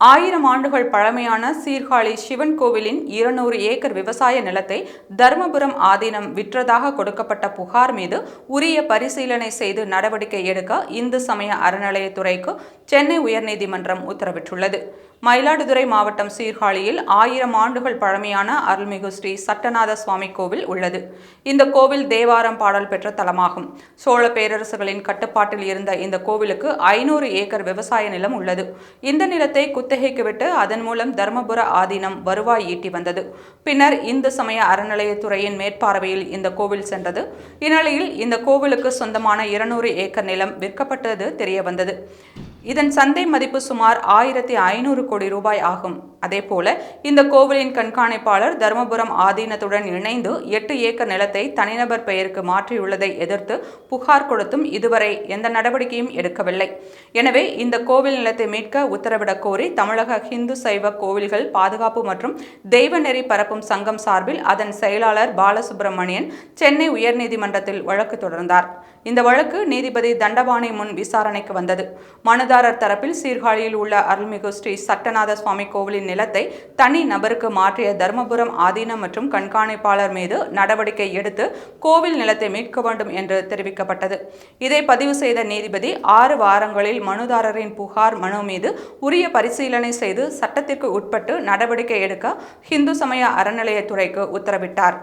ஆயிரம் ஆண்டுகள் பழமையான சீர்காழி சிவன் கோவிலின் இருநூறு ஏக்கர் விவசாய நிலத்தை தருமபுரம் ஆதீனம் விற்றதாக கொடுக்கப்பட்ட புகார் மீது உரிய பரிசீலனை செய்து நடவடிக்கை எடுக்க இந்து சமய அறநிலையத்துறைக்கு சென்னை உயர்நீதிமன்றம் உத்தரவிட்டுள்ளது. மயிலாடுதுறை மாவட்டம் சீர்காழியில் ஆயிரம் ஆண்டுகள் பழமையான அருள்மிகு ஸ்ரீ சட்டநாத சுவாமி கோவில் உள்ளது. இந்த கோவில் தேவாரம் பாடல் பெற்ற தலமாகும். சோழ பேரரசுகளின் கட்டுப்பாட்டில் இருந்த இந்த கோவிலுக்கு ஐநூறு ஏக்கர் விவசாய நிலம் உள்ளது. இந்த நிலத்தை குத்தகைக்கு விட்டு அதன் மூலம் தர்மபுர ஆதீனம் வருவாய் ஈட்டி வந்தது. பின்னர் இந்து சமய அறநிலையத்துறையின் மேற்பார்வையில் இந்த கோவில் சென்றது. இந்நிலையில் இந்த கோவிலுக்கு சொந்தமான இருநூறு ஏக்கர் நிலம் விற்கப்பட்டது தெரிய வந்தது இதன் சந்தை மதிப்பு சுமார் ஆயிரத்தி ஐநூறு கோடி ரூபாய் ஆகும். அதேபோல இந்த கோவிலின் கண்காணிப்பாளர் தருமபுரம் ஆதீனத்துடன் இணைந்து எட்டு ஏக்கர் நிலத்தை தனிநபர் பெயருக்கு மாற்றியுள்ளதை எதிர்த்து புகார் கொடுத்தும் இதுவரை எந்த நடவடிக்கையும் எடுக்கவில்லை. எனவே இந்த கோவில் நிலத்தை மீட்க உத்தரவிடக் கோரி தமிழக ஹிந்து சைவ கோவில்கள் பாதுகாப்பு மற்றும் தெய்வ நெறி பரப்பும் சங்கம் சார்பில் அதன் செயலாளர் பாலசுப்ரமணியன் சென்னை உயர்நீதிமன்றத்தில் வழக்கு தொடர்ந்தார். இந்த வழக்கு நீதிபதி தண்டபாணி முன் விசாரணைக்கு வந்தது. மனுதாரர் தரப்பில் சீர்காழியில் உள்ள அருள்மிகு ஸ்ரீ சட்டநாத சுவாமி கோவிலின் நிலத்தை தனி நபருக்கு மாற்றிய தர்மபுரம் ஆதீனம் மற்றும் கண்காணிப்பாளர் மீது நடவடிக்கை எடுத்து கோவில் நிலத்தை மீட்க வேண்டும் என்று தெரிவிக்கப்பட்டது. இதை பதிவு செய்த நீதிபதி ஆறு வாரங்களில் மனுதாரரின் புகார் மனு மீது உரிய பரிசீலனை செய்து சட்டத்திற்கு உட்பட்டு நடவடிக்கை எடுக்க இந்து சமய அறநிலையத்துறைக்கு உத்தரவிட்டார்.